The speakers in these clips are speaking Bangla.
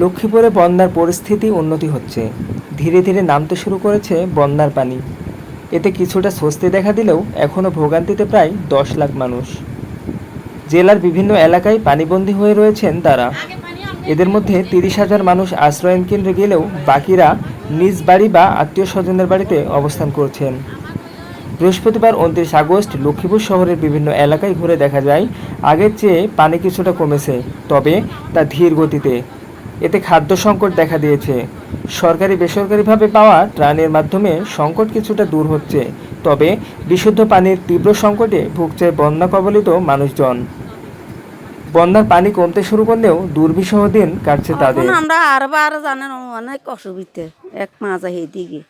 লক্ষ্মীপুরে বন্যার পরিস্থিতি উন্নতি হচ্ছে। ধীরে ধীরে নামতে শুরু করেছে বন্যার পানি। এতে কিছুটা স্বস্তি দেখা দিলেও এখনও ভোগান্তিতে প্রায় দশ লাখ মানুষ। জেলার বিভিন্ন এলাকায় পানিবন্দী হয়ে রয়েছেন তারা। এদের মধ্যে তিরিশ হাজার মানুষ আশ্রয়ন কেন্দ্রে গেলেও বাকিরা নিজ বাড়ি বা আত্মীয় স্বজনের বাড়িতে অবস্থান করছেন। বৃহস্পতিবার উনত্রিশ আগস্ট লক্ষ্মীপুর শহরের বিভিন্ন এলাকায় ঘুরে দেখা যায়, আগের চেয়ে পানি কিছুটা কমেছে, তবে তা ধীর গতিতে। এতে খাদ্য সংকট দেখা দিয়েছে। সরকারি বেসরকারিভাবে পাওয়া ত্রাণের মাধ্যমে সংকট কিছুটা দূর হচ্ছে তবে বিশুদ্ধ পানির তীব্র সংকটে ভুগছে বন্যা কবলিত মানুষজন। বন্যার পানি কমতে শুরু করলেও দুর্বিষহ দিন কাটছে তাদের। আমরা আর বার জানেন অনেক অসুবিধে এক মাঝে দিকে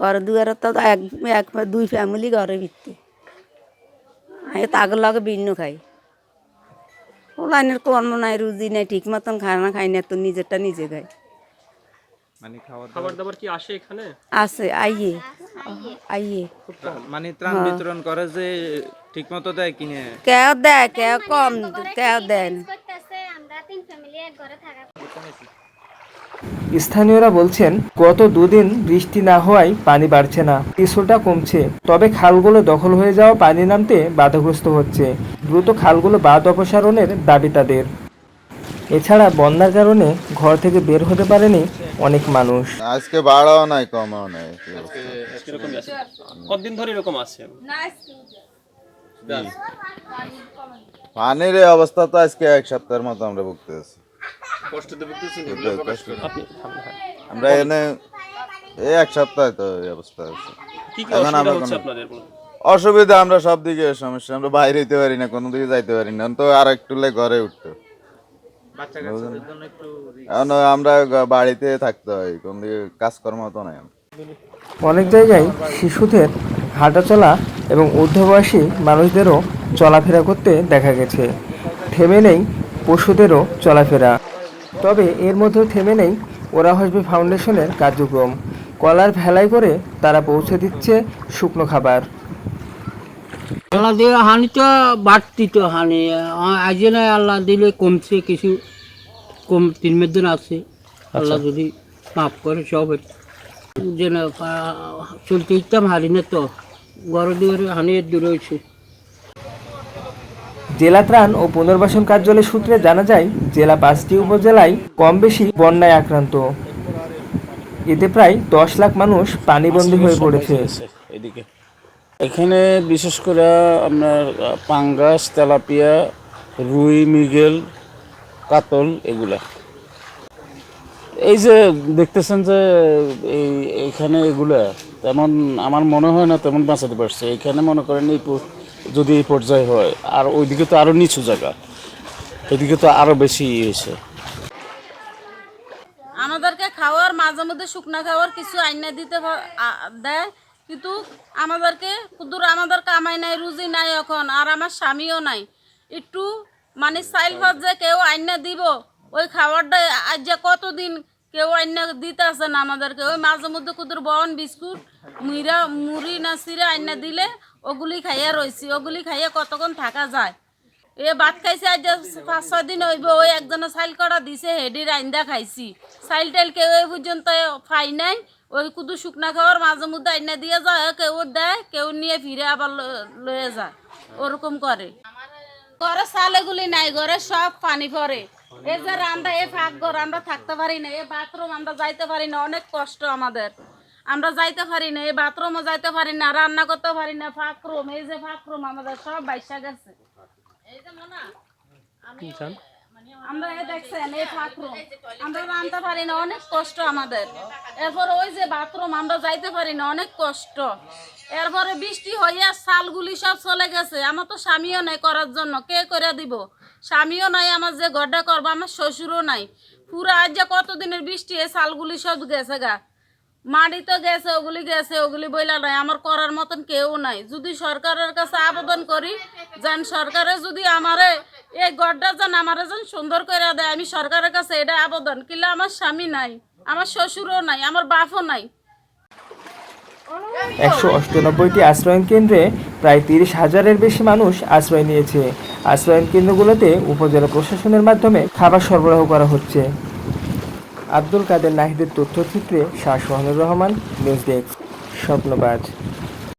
ঘর দুয়ারে তো এক এক দুই ফ্যামিলি ঘরে ভিত্তি। তাগর লগে ভিন্ন খাই। লাইনের কর্ম নাই রুজি নাই ঠিক মতন খানা খাই না তো নিজেরটা নিজে খাই মানে খাবার দাবার কি আসে এখানে? আছে আইয়ে। আইয়ে। মানে ত্রাণ বিতরণ করে যে ঠিক মতো দেয় কিনে কেউ দেয় কেউ কম কেউ দেন স্থানীয়রা বলছেন গত দুদিন বৃষ্টি না হওয়ায় পানি বাড়ছে না কিছুটা কমছে তবে খালগুলো দখল হয়ে যাওয়া পানি নামতে বাধাগ্রস্ত হচ্ছে দ্রুত খালগুলো বাদ অপসারণের দাবি তাদের। এছাড়া বন্যার কারণে ঘর থেকে বের হতে পারেনি অনেক মানুষ। আজকে বাড়াও নাই কমাও নাই। কতদিন ধরে এরকম আছে? পানির অবস্থা তো আজকে এক সপ্তাহের মতো আমরা ভুগতে আছি। আপনি আমরা এনে এই এক সপ্তাহ তো এই অবস্থা আছে কি কি এখন অসুবিধা আমরা অসুবিধা আমরা সব দিকে সমস্যা আমরা বাইরে যেতে পারি না কোনো দিকে যাইতে পারি না। তো আর একটু ঘরে উঠতো। এখন আমরা বাড়িতে থাকতে হয় কোন দিকে কাজকর্ম তো নাই। অনেক জায়গায় শিশুদের হাঁটাচলা এবং ঊর্ধ্ববয়সী মানুষদেরও চলাফেরা করতে দেখা গেছে। থেমে নেই পশুদেরও চলাফেরা। তবে এর মধ্যেও থেমে নেই ওরা হসবি ফাউন্ডেশনের কার্যক্রম। কলার ভেলাই করে তারা পৌঁছে দিচ্ছে শুকনো খাবার। আল্লাহ দিয়ে হানি তো বাড়তি তো হানি। আজ না আল্লাহ দিলে কমছে কিছু কম তিন মের দিন আছে। আল্লাহ যদি মাফ করে সব। যেন চলতে ইতাম হারি না তো। ঘর দুয়ারে হানি দূরে হয়েছে। জেলা ত্রাণ ও পুনর্বাসন কার্যালয় সূত্রে জানা যায়, জেলা পাঁচটি উপজেলায় কম বেশি বন্যায় আক্রান্ত। এতে প্রায় দশ লাখ মানুষ পানিবন্দী হয়ে পড়েছে। এদিকে। এখানে বিশেষ করে আপনার পাঙ্গাস, তেলাপিয়া, রুই, মৃগেল, কাতল এগুলা। এই যে দেখতেছেন যে এই, এইখানে এগুলা, তেমন আমার মনে হয় না তেমন বাঁচাতে পারছে। এখানে মনে করেন এই যদি এই পর্যায়ে হয়, আর ওইদিকে তো আরও নিচু জায়গা। এদিকে তো আরও বেশি হয়েছে। আমাদেরকে খাওয়ার, মাঝে মধ্যে শুকনা খাওয়ার কিছু আইনা দিতে দেয়। কিন্তু আমাদেরকে কুদুর আমাদের কামাই নাই, রুজি নাই এখন, আর আমার স্বামীও নাই। একটু মানে ভাত যে কেউ আইনা দিব, ওই খাবারটা আজ যে কতদিন কেউ আইনা দিতে আসে না আমাদেরকে। ওই মাঝে মধ্যে কুদুর বন, বিস্কুট, মুড়া, মুড়ি না সিরা আইনা দিলে ওগুলি খাইয়া রয়েছি ওগুলি খাইয়া কতক্ষণ থাকা যায়? এ ভাত খাইছে, আজ পাঁচ, ছয় দিন হইব, ওই একজনে চাইল করা দিছে হেডির আইন্দা খাইছি। চাইল টাইল কেউ এই পর্যন্ত ফাই নাই, ওই কুদু শুকনা খাওয়ার মাঝে মধ্যে আইনা দিয়ে যায়, কেউ দেয়, কেউ নিয়ে ফিরে আবার লয়ে যায়। ওরকম করে। ঘরে চালেগুলি নাই, ঘরে সব পানি পড়ে। এই যে রান্না এ ফাঁক ঘর আমরা থাকতে পারি না এ বাথরুম আমরা যাইতে পারি না অনেক কষ্ট আমাদের। আমরা যাইতে পারি না এই বাথরুমও যাইতে পারি না রান্না করতে পারি না ফাঁক রুম এই যে ফাঁক রুম আমাদের সব বাইসা গেছে। আমরা এই দেখছেন এই বাথরুম আমরা রানতে পারি না অনেক কষ্ট আমাদের। এরপর ওই যে বাথরুম আমরা যাইতে পারি না অনেক কষ্ট। এরপরে বৃষ্টি হইয়া শালগুলি সব চলে গেছে আমার তো স্বামীও নাই করার জন্য কে করে দিব? স্বামীও নাই, আমার যে গড্ডা করব, আমার শ্বশুরও নাই। পুরো আজ যে কতদিনের বৃষ্টি, এই শালগুলি সব গেছে গা। মাটি তো গেছে, ওগুলি গেছে, ওগুলি বইলা নাই, আমার করার মতন কেউ নাই। যদি সরকারের কাছে আবেদন করি, যেন সরকারে যদি আমারে এই গড়টা যেন আমারে যেন সুন্দর করে দেয়, আমি সরকারের কাছে এটা আবেদন। কিন্তু আমার স্বামী নাই, আমার শ্বশুরও নাই, আমার বাপও নাই। একশো অষ্টানব্বইটি আশ্রয়ন কেন্দ্রে প্রায় তিরিশ হাজারের বেশি মানুষ আশ্রয় নিয়েছে। আশ্রয়ন কেন্দ্রগুলোতে উপজেলা প্রশাসনের মাধ্যমে খাবার সরবরাহ করা হচ্ছে। আব্দুল কাদের নাহিদের তথ্যচিত্রে শাহ সোহানুর রহমান, নিউজ ডেস্ক, স্বপ্নবাজ।